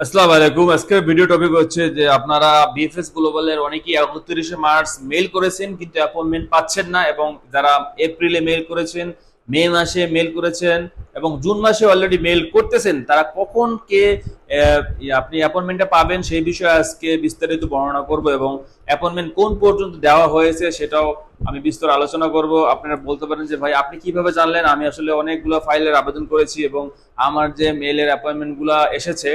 আসসালামু আলাইকুম। আজকের ভিডিও টপিক হচ্ছে যে আপনারা বিএফএস গ্লোবালের অনেকেই একত্রিশে মার্চ মেল করেছেন, কিন্তু অ্যাপয়েন্টমেন্ট পাচ্ছেন না এবং যারা এপ্রিলে মেল করেছেন মে মাসে মেল করেছেন এবং জুন মাসে অলরেডি মেল করতেছেন, তারা কখন কে আপনি অ্যাপয়েন্টমেন্টটা পাবেন সেই বিষয়ে আজকে বিস্তারিত বর্ণনা করব এবং অ্যাপয়েন্টমেন্ট কোন পর্যন্ত দেওয়া হয়েছে সেটাও আমি বিস্তর আলোচনা করব। আপনারা বলতে পারেন যে, ভাই, আপনি কীভাবে জানলেন? আমি আসলে অনেকগুলো ফাইলের আবেদন করেছি এবং আমার যে মেলের অ্যাপয়েন্টমেন্টগুলো এসেছে,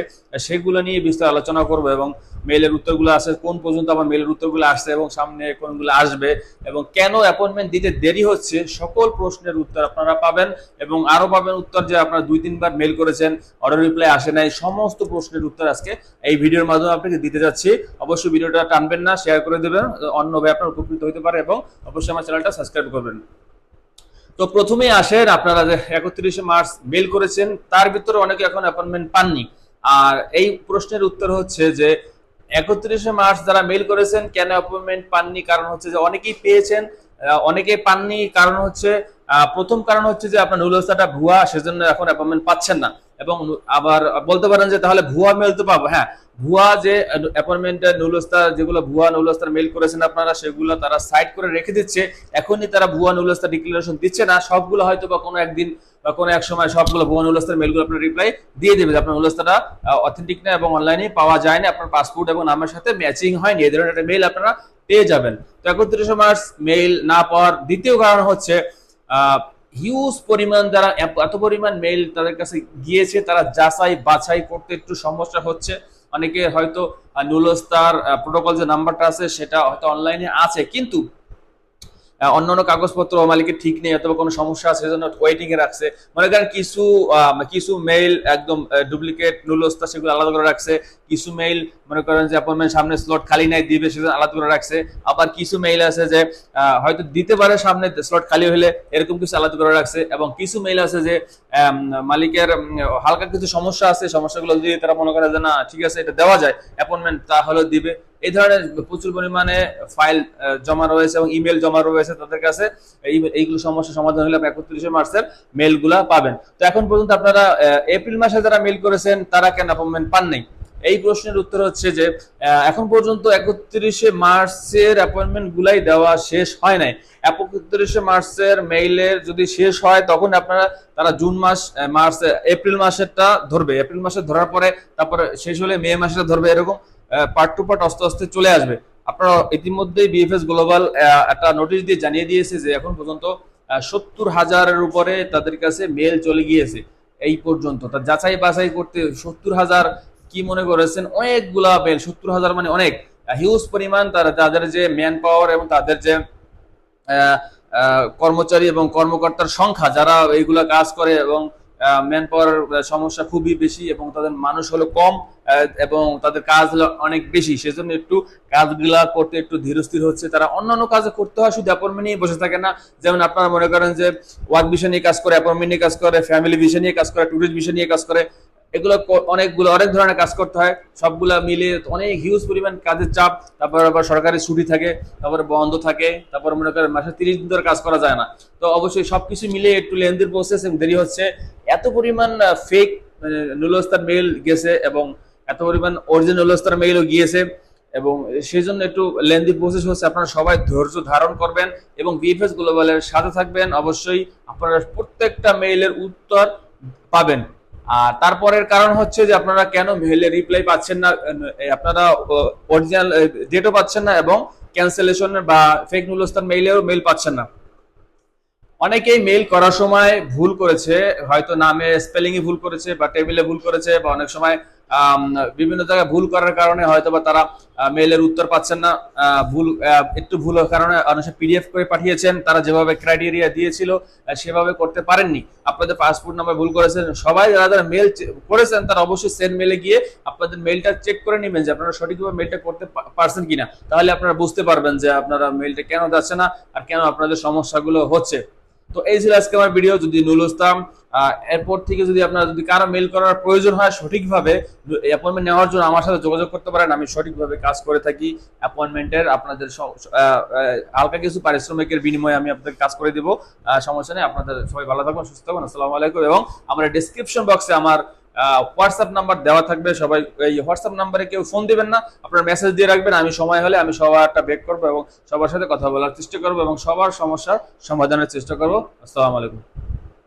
সেগুলো নিয়ে বিস্তার আলোচনা করব এবং মেলের উত্তরগুলো আসে কোন পর্যন্ত আমার মেলের উত্তরগুলো আসছে এবং সামনে কোনগুলো আসবে এবং কেন অ্যাপয়েন্টমেন্ট দিতে দেরি হচ্ছে, সকল প্রশ্নের উত্তর আপনারা পাবেন এবং আরও পাবেন উত্তর যে আপনারা দুই তিনবার মেল করেছেন অর্ডার রিপ্লাই আসে নাই, সমস্ত প্রশ্নের উত্তর আজকে এই ভিডিওর মাধ্যমে আপনাকে দিতে যাচ্ছি। অবশ্যই ভিডিওটা টানবেন না শেয়ার করে দেবেন, অন্য ভাই আপনার উপকৃত হতে পারে এবং অবশ্যই আমার চ্যানেলটা সাবস্ক্রাইব করবেন। তো প্রথমেই আসেন, আপনারা যে একত্রিশে মার্চ মেল করেছেন, তার ভিতরে অনেকে এখন অ্যাপয়েন্টমেন্ট পাননি। আর এই প্রশ্নের উত্তর হচ্ছে যে একত্রিশে মার্চ যারা মেল করেছেন, কেন অ্যাপয়েন্টমেন্ট পাননি? কারণ হচ্ছে যে অনেকেই পেয়েছেন অনেকে পাননি। কারণ হচ্ছে প্রথম কারণ হচ্ছে যে আপনার নুলসাটা ভুয়া, সেজন্য এখন অ্যাপয়েন্টমেন্ট পাচ্ছেন না। এবং আবার বলতে পারেন যে তাহলে ভুয়া মেল তো পাবো। হ্যাঁ ভুয়া যে অ্যাপয়েন্টমেন্টের নুলস্তা, যেগুলো ভুয়া নুলস্তার মেল করেছেন আপনারা, সেগুলো তারা সাইড করে রেখে দিচ্ছে। এখনই তারা ভুয়া নুলস্তা ডিক্লারেশন দিচ্ছে না। সবগুলো হয়তো বা কোনো একদিন বা কোনো এক সময় সবগুলো ভুয়া নুলস্তার মেলগুলো আপনার রিপ্লাই দিয়ে দেবে আপনার নুলস্তাটা অথেন্টিক না এবং অনলাইনে পাওয়া যায় না আপনার পাসপোর্ট এবং নামের সাথে ম্যাচিং হয়নি। এই ধরনের একটা মেল আপনারা পেয়ে যাবেন। তো একত্রিশে মার্চ মেল না পাওয়ার দ্বিতীয় কারণ হচ্ছে হিউজ পরিমাণ যারা এত- পরিমাণ মেইল তাদের কাছে গিয়েছে, তারা যাচাই বাছাই করতে একটু সমস্যা হচ্ছে। অনেকে হয়তো নুলস্তার প্রোটোকল যে নাম্বারটা আছে, সেটা হয়তো অনলাইনে আছে। কিন্তু আহ, অন্য কাগজপত্র মালিকের ঠিক নেই অথবা কোনো সমস্যা আছে সেজন্য ওয়েটিং এ রাখছে। মনে করেন কিছু কিছু মেইল একদম ডুপ্লিকেট নুলস্তা সেগুলো আলাদা করে রাখছে। কিছু মেইল মনে করেন যে অ্যাপয়েন্টমেন্ট সামনে স্লট খালি নাই দিবে সেজন্য আলাদা করে রাখছে। আবার কিছু মেইল আছে যে হয়তো দিতে পারে সামনে স্লট খালি হলে এরকম কিছু আলাদা করে রাখছে। এবং কিছু মেইল আছে যে মালিকের হালকা কিছু সমস্যা আছে সমস্যাগুলো যদি তারা মনে করে যে না ঠিক আছে এটা দেওয়া যায় অ্যাপয়েন্টমেন্ট তাহলে দিবে। এই ধরনের প্রচুর পরিমাণে ফাইল জমা রয়েছে এবং ইমেল জমা রয়েছে তাদের কাছে। এইগুলো সমস্যা সমাধান হলে আপনি একত্রিশে মার্চের মেলগুলা পাবেন। তো এখন পর্যন্ত আপনারা এপ্রিল মাসে যারা মেল করেছেন, তারা কেন অ্যাপয়েন্টমেন্ট পান নাই এই প্রশ্নের উত্তর হচ্ছে যে এখন পর্যন্ত একত্রিশে মার্চের অ্যাপয়েন্টমেন্ট গুলাই দেওয়া শেষ হয় নাই। একত্রিশে মার্চের মেইলের যদি শেষ হয়, তখন আপনারা, তারা জুন মাস মার্চ, এপ্রিল মাসেরটা ধরবে। এপ্রিল মাসে ধরার পরে, তারপরে শেষ হলে মে মাসেটা ধরবে এরকম। পার্ট টু পার্ট আস্তে আস্তে চলে আসবে। আপনারা ইতিমধ্যেই বিএফএস গ্লোবাল একটা নোটিশ দিয়ে জানিয়ে দিয়েছে যে এখন পর্যন্ত সত্তর হাজারের উপরে তাদের কাছে মেল চলে গিয়েছে। এই পর্যন্ত। তা যাচাই বাছাই করতে সত্তর হাজার কি মনে করেছেন? অনেকগুলা মেল সত্তর হাজার মানে অনেক। হিউজ পরিমাণ তারা, তাদের যে ম্যান পাওয়ার এবং তাদের যে কর্মচারী এবং কর্মকর্তার সংখ্যা, যারা এইগুলা কাজ করে এবং ম্যান পাওয়ার সমস্যা খুবই বেশি এবং তাদের মানুষ হলো কম এবং তাদের কাজ হলো অনেক বেশি। সেজন্য একটু কাজগুলা করতে একটু ধীরস্থির হচ্ছে। তারা অন্যান্য কাজ করতে হয়, শুধু অ্যাপয়েন্টমেন্ট নিয়ে বসে থাকে না। যেমন আপনারা মনে করেন যে ওয়ার্ক বিষয় নিয়ে কাজ করে অ্যাপয়েন্টমেন্ট নিয়ে কাজ করে ফ্যামিলি বিষয় নিয়ে কাজ করে ট্যুরিস্ট বিষয় নিয়ে কাজ করে। এগুলো অনেকগুলো, অনেক ধরনের কাজ করতে হয়। সবগুলো মিলে অনেক হিউজ পরিমাণ কাজের চাপ। তারপর আবার সরকারি ছুটি থাকে, তারপরে বন্ধ থাকে, তারপর মনে করেন মাসে তিরিশ দিন ধরে কাজ করা যায় না। তো অবশ্যই সবকিছু মিলে একটু লেন্দির প্রসেস এবং দেরি হচ্ছে। এত পরিমাণ ফেক নুলস্তার মেল গেছে এবং এত পরিমাণ অরিজিনাল নুলস্তার মেইলও গিয়েছে এবং সেই জন্য একটু লেন্দি প্রসেস হচ্ছে। আপনারা সবাই ধৈর্য ধারণ করবেন এবং বিএফএস গ্লোবালের সাথে থাকবেন। অবশ্যই আপনারা প্রত্যেকটা মেইলের উত্তর পাবেন। আর তারপরের কারণ হচ্ছে যে আপনারা কেন মেইলে রিপ্লাই পাচ্ছেন না আপনারা অরিজিনাল ডেটও পাচ্ছেন না এবং ক্যান্সেলেশন বা ফেক নুলস্তান মেইলেও মেল পাচ্ছেন না। অনেকেই মেইল করার সময় ভুল করেছে, হয়তো নামে স্পেলিং এ ভুল করেছে বা টেবিলে ভুল করেছে বা অনেক সময় বিভিন্ন জায়গায় ভুল করার কারণে হয়তো বা তারা মেলের উত্তর পাচ্ছেন না। ভুল একটু ভুল কারণে অনেক পিডিএফ করে পাঠিয়েছেন। তারা যেভাবে ক্রাইটেরিয়া দিয়েছিল সেভাবে করতে পারেননি। আপনাদের পাসপোর্ট নাম্বার ভুল করেছেন। সবাই যারা যারা মেল করেছেন, তারা অবশ্যই সেন্ড মেলে গিয়ে আপনাদের মেলটা চেক করে নেবেন যে আপনারা সঠিকভাবে মেলটা করতে পারছেন কিনা। তাহলে আপনারা বুঝতে পারবেন যে আপনারা মেলটা কেন যাচ্ছে না আর কেন আপনাদের সমস্যাগুলো হচ্ছে। তো এই ছিল আজকে আমার ভিডিও যদি নুল ইসলাম এরপর থেকে যদি আপনার যদি কারও মেল করার প্রয়োজন হয় সঠিকভাবে অ্যাপয়েন্টমেন্ট নেওয়ার জন্য আমার সাথে যোগাযোগ করতে পারেন, আমি সঠিকভাবে কাজ করে থাকি অ্যাপয়েন্টমেন্টের আপনাদের হালকা কিছু পারিশ্রমিকের বিনিময়ে আমি আপনাদের কাজ করে দিব। সমস্যা নেই, আপনাদের সবাই ভালো থাকবেন, সুস্থ থাকবেন, আসসালামু আলাইকুম এবং আমার ডিসক্রিপশন বক্সে আমার হোয়াটসঅ্যাপ নাম্বার দেওয়া থাকবে। সবাই এই হোয়াটসঅ্যাপ নাম্বারে কেউ ফোন দিবেন না। আপনার মেসেজ দিয়ে রাখবেন, আমি সময় হলে আমি সবারটা বেক করব এবং সবার সাথে কথা বলার চেষ্টা করব এবং সবার সমস্যার সমাধানের চেষ্টা করব। আসসালামু আলাইকুম।